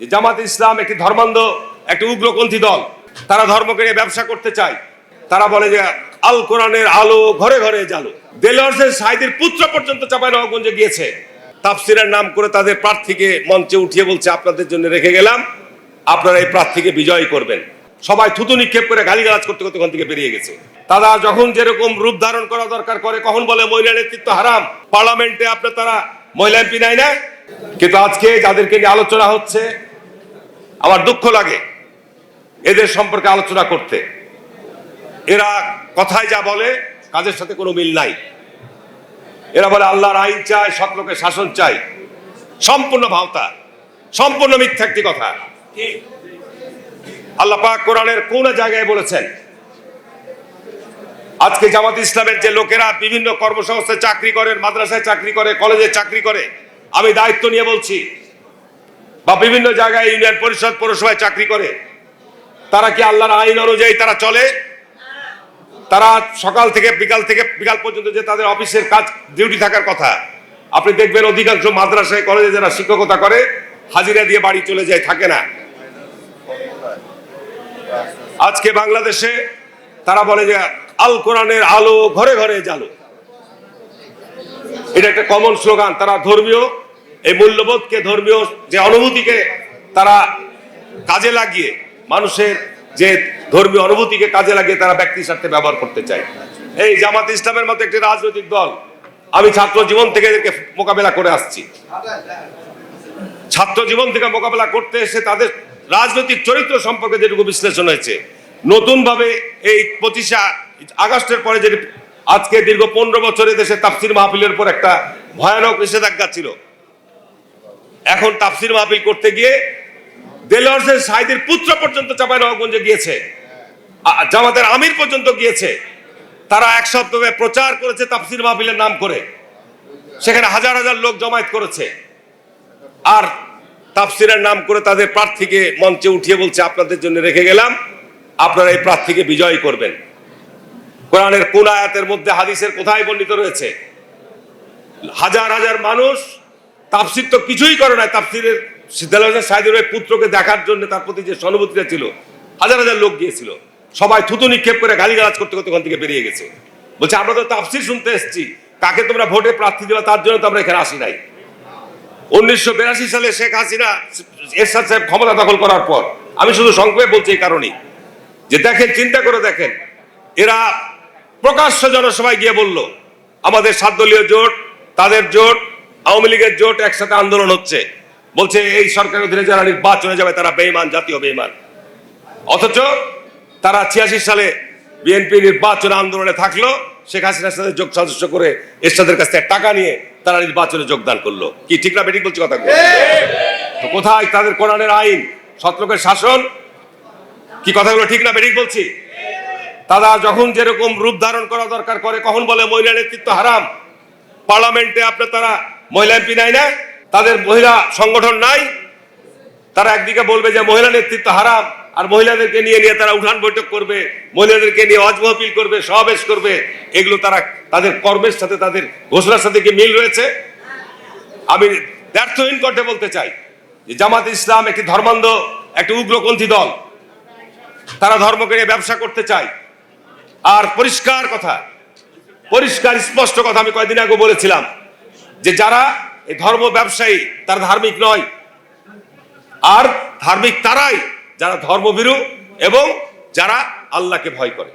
যে জামাত ইসলাম একটি ধর্মান্ধ, একটি উগ্রপন্থী দল। তারা ধর্মকে নিয়ে ব্যবসা করতে চায়। তারা বলে যে, আল কোরআনের আলো ঘরে ঘরে জালো দেলোয়ার্সের সাইদের পুত্র পর্যন্ত চাঁপাইনবাবগঞ্জে গিয়েছে। তাফসিরের নাম করে তাদের প্রার্থীকে মঞ্চে উঠিয়ে বলছে, আপনাদের জন্য রেখে গেলাম। আপনারা এই প্রার্থীকে বিজয় করবেন। সবাই থুতু নিক্ষেপ করে গালিগালাজ করতে করতে ওখান থেকে বেরিয়ে গেছে। তারা যখন যেরকম রূপ ধারণ করা দরকার করে, কখন বলে, মহিলা নেতৃত্ব হারাম। পার্লামেন্টে আপনার তারা মহিলা এমপি নাই না কিন্তু আজকে যাদেরকে নিয়ে আলোচনা হচ্ছে আমার দুঃখ লাগে এদের সম্পর্কে আলোচনা করতে। এরা কথায় যা বলে, কাজের সাথে কোনো মিল নাই। এরা বলে, আল্লাহর আইন চায় সৎ লোকের শাসন চাই সম্পূর্ণ ভাওতা, সম্পূর্ণ মিথ্যা একটি কথা। আল্লাহ পাক কোরআনের কোন জায়গায় বলেছেন, আজকে জামাত ইসলামের যে লোকেরা বিভিন্ন কর্মসংস্থায় চাকরি করে মাদ্রাসায় চাকরি করে, কলেজে চাকরি করে, আমি দায়িত্ব নিয়ে বলছি বা বিভিন্ন জায়গায় ইউনিয়ন পরিষদ, পৌরসভায় চাকরি করে, তারা কি আল্লাহর আইন অনুযায়ী তারা চলে? তারা সকাল থেকে বিকাল থেকে বিকাল পর্যন্ত যে তাদের অফিসের কাজ, ডিউটি থাকার কথা, আপনি দেখবেন অধিকাংশ মাদ্রাসায়, কলেজে যারা শিক্ষকতা করে, হাজিরা দিয়ে বাড়ি চলে যায়, থাকে না। আজকে বাংলাদেশে তারা বলে যে, আল কোরআনের আলো ঘরে ঘরে জালো এটা একটা কমন স্লোগান তারা ধর্মীয় এই মূল্যবোধকে ধর্মীয় যে অনুভূতিকে তারা কাজে লাগিয়ে, মানুষের যে ধর্মীয় অনুভূতিকে কাজে লাগিয়ে তারা ব্যক্তির স্বার্থে ব্যবহার করতে চায়। এই জামাত ইসলামের মতো একটি রাজনৈতিক দল, আমি ছাত্র জীবন থেকে এদেরকে মোকাবেলা করে আসছি। ছাত্র জীবন থেকে মোকাবেলা করতে এসে তাদের রাজনৈতিক চরিত্র সম্পর্কে যেটুকু বিশ্লেষণ হয়েছে নতুন ভাবে এই পঁচিশে আগস্টের পরে যে আজকে দীর্ঘ পনেরো বছরে দেশে তাফসির মাহফিলের পর একটা ভয়ানক নিষেধাজ্ঞা ছিল এখন তাফসির মাহফিল করতে গিয়ে দেলোয়ার্সের সাইদের পুত্র পর্যন্ত চাঁপাইনবাবগঞ্জে গিয়েছে। আ- জামাতের আমির পর্যন্ত গিয়েছে। তারা এক সপ্তাহে প্রচার করেছে তাফসির মাহফিলের নাম করে। সেখানে হাজার হাজার লোক জমায়েত করেছে। আর তাফসিরের নাম করে তাদের প্রার্থীকে মঞ্চে উঠিয়ে বলছে, আপনাদের জন্য রেখে গেলাম। আপনারা এই প্রার্থীকে বিজয় করবেন। কোরআনের কোন আয়াতের মধ্যে হাদিসের কোথায় বর্ণিত রয়েছে? হাজার হাজার মানুষ তাফসির তো কিছুই করে না তাফসিরের সিদ্ধালয় সাহেদের ওই পুত্রকে দেখার জন্য তার প্রতি যে সহানুভূতিটা ছিল, হাজার হাজার লোক গিয়েছিল। সবাই থুতু নিক্ষেপ করে গালিগালাজ করতে করতে ওখান থেকে বেরিয়ে গেছে। বলছে, আমরা তো তাফসির শুনতে এসেছি। কাকে তোমরা ভোটে প্রার্থী দেবে তার জন্য তো আমরা এখানে আসি নাই। উনিশশো বিরাশি সালে শেখ হাসিনা এরশাদ সাহেব ক্ষমতা দখল করার পর, আমি শুধু সংক্ষেপে বলছি এই কারণেই, যে দেখেন, চিন্তা করে দেখেন, এরা প্রকাশ্য জনসভায় গিয়ে বলল, আমাদের সাতদলীয় জোট, তাদের জোট আওয়ামী লীগের জোট একসাথে আন্দোলন হচ্ছে। বলছে, এই সরকারের অধীনে যারা নির্বাচনে যাবে, তারা বেইমান জাতীয় বেইমান অথচ তারা ছিয়াশি সালে বিএনপি নির্বাচন আন্দোলনে থাকল, শেখ হাসিনার সাথে যোগ সদস্য করে এরশাদের কাছ থেকে টাকা নিয়ে তারা নির্বাচনে যোগদান করল। কি, ঠিক না বেঠিক বলছি কথা তো কোথায় তাদের কোরআনের আইন? সতর্কের শাসন? কি কথাগুলো ঠিক না বেঠিক বলছি? তারা যখন যেরকম রূপ ধারণ করা দরকার করে, কখন বলে মহিলা নেতৃত্ব হারাম? পার্লামেন্টে আপনার তারা মহিলা এমপি নাই না? তাদের মহিলা সংগঠন নাই। তারা একদিকে বলবে যে মহিলা নেতৃত্ব হারাম, আর মহিলাদেরকে নিয়ে নিয়ে তারা উঠান বৈঠক করবে, মহিলাদেরকে নিয়ে অজমহপিল করবে, সমাবেশ করবে। এগুলো তারা তাদের কর্মের সাথে, তাদের ঘোষণার সাথে কি মিল রয়েছে? আমি ব্যর্থহীন কণ্ঠে বলতে চাই যে জামাত ইসলাম একটি ধর্মান্ধ, একটি উগ্রপন্থী দল। তারা ধর্মকে নিয়ে ব্যবসা করতে চায়। আর পরিষ্কার কথা, পরিষ্কার স্পষ্ট কথা আমি কয়েকদিন আগে বলেছিলাম। যে যারা এই ধর্ম ব্যবসায়ী, তারা ধার্মিক নয়। আর ধার্মিক তারাই যারা ধর্মভীরু এবং যারা আল্লাহকে ভয় করে।